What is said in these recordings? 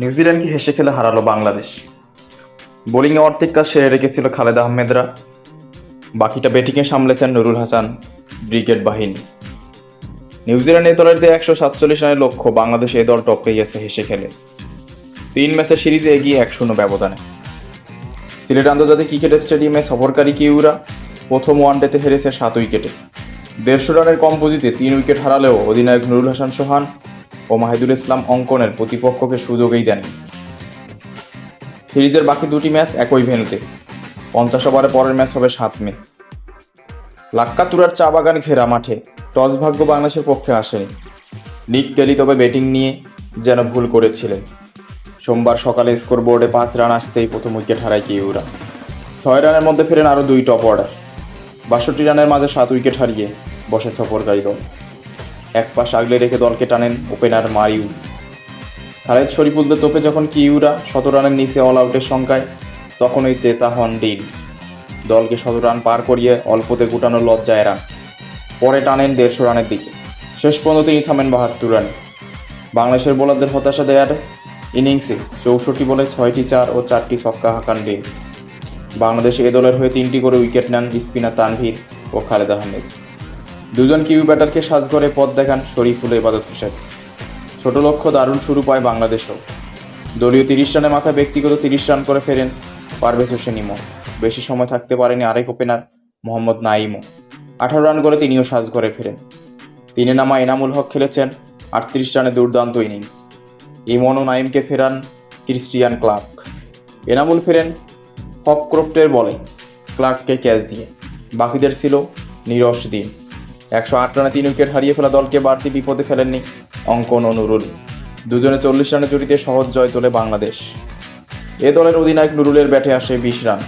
নিউজিল্যান্ডকে হেসে খেলে হারালো বাংলাদেশ। বোলিংয়ে অর্ধেক কাজ সেরে রেখেছিল খালেদ আহমেদরা। বাকিটা ব্যাটিংয়ে সামলেছেন নুরুল হাসান, ব্রিগেড বাহিনী। নিউজিল্যান্ড এই দলের দিয়ে একশো সাতচল্লিশ রানের লক্ষ্য, বাংলাদেশ এই দল টপকে গেছে হেসে খেলে। তিন ম্যাচের সিরিজে এগিয়ে এক শূন্য ব্যবধানে। সিলেট আন্তর্জাতিক ক্রিকেট স্টেডিয়ামে সফরকারী কিউরা প্রথম ওয়ানডেতে হেরেছে সাত উইকেটে। দেড়শো রানের কম পুঁজিতে তিন উইকেট হারালেও অধিনায়ক নুরুল হাসান সোহান ও মাহিদুল ইসলাম অঙ্কনের প্রতিপক্ষকে সুযোগই দেননি। সিরিজের বাকি দুটি ম্যাচ একই ভেন্যুতে। পঞ্চাশ ওভারে পরের ম্যাচ হবে সাত মে। লাক্কাতুরার চা বাগান ঘেরা মাঠে টস ভাগ্য বাংলাদেশের পক্ষে আসেনি। নিক কেলি তবে ব্যাটিং নিয়ে যেন ভুল করেছিলেন। সোমবার সকালে স্কোর বোর্ডে পাঁচ রান আসতেই প্রথম উইকেট হারায় কিউরা ছয় রানের মধ্যে ফেরেন আরও দুই টপ অর্ডার। বাষট্টি রানের মাঝে সাত উইকেট হারিয়ে বসে সফরকারী দল। এক পাশ আগলে রেখে দলকে টানেন ওপেনার মারিউ। খালেদ শরীফুলদের তোপে যখন কিউরা শত রানের নিচে অল আউটের সংখ্যায়, তখনই তেতা হন ডিল দলকে শত রান পার করিয়ে অল্পতে গুটানো লজ্জায় রান পরে টানেন দেড়শো রানের দিকে। শেষ পর্যন্ত তিনি থামেন বাহাত্তর রানে। বাংলাদেশের বোলারদের হতাশা দেওয়ার ইনিংসে চৌষট্টি বলে ছয়টি চার ও চারটি ছক্কা হাঁকান ডিল বাংলাদেশ এ দলের হয়ে তিনটি করে উইকেট নেন স্পিনার তানভীর ও খালেদ আহমেদ। দুজন কিউ ব্যাটারকে সাজঘরে পথ দেখান শরীফুল ইবাদত হোসেন। ছোট লক্ষ্য দারুণ শুরু পায় বাংলাদেশও। দলীয় তিরিশ রানে মাথা ব্যক্তিগত তিরিশ রান করে ফেরেন পারভেজ হোসেন ইমন বেশি সময় থাকতে পারেনি আরেক ওপেনার মোহাম্মদ নাইমও আঠারো রান করে তিনিও সাজ করে ফেরেন। তিনে নামা এনামুল হক খেলেছেন আটত্রিশ রানে দুর্দান্ত ইনিংস। ইমন ও নাইমকে ফেরান ক্রিস্টিয়ান ক্লার্ক। এনামুল ফেরেন হক ক্রোপ্টের বলে ক্লার্ককে ক্যাচ দিয়ে। বাকিদের ছিল নিরস দিন। একশো আট রানে তিন উইকেট হারিয়ে ফেলা দলকে বাড়তি বিপদে ফেলেননি অঙ্কন ও নুরুল দুজনে চল্লিশ রানে জড়িতে সহজ জয় তোলে বাংলাদেশ। এ দলের অধিনায়ক নুরুলের ব্যাটে আসে বিশ রান।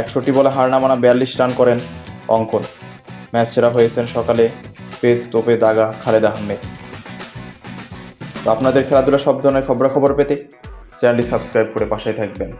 একষট্টি বলে হার নামানা বিয়াল্লিশ রান করেন অঙ্কন। ম্যাচ সেরা হয়েছেন সকালে পেস তোপে দাগা খালেদ আহমেদ। তো আপনাদের খেলাধুলা সব ধরনের খবরাখবর পেতে চ্যানেলটি সাবস্ক্রাইব করে পাশে থাকবেন।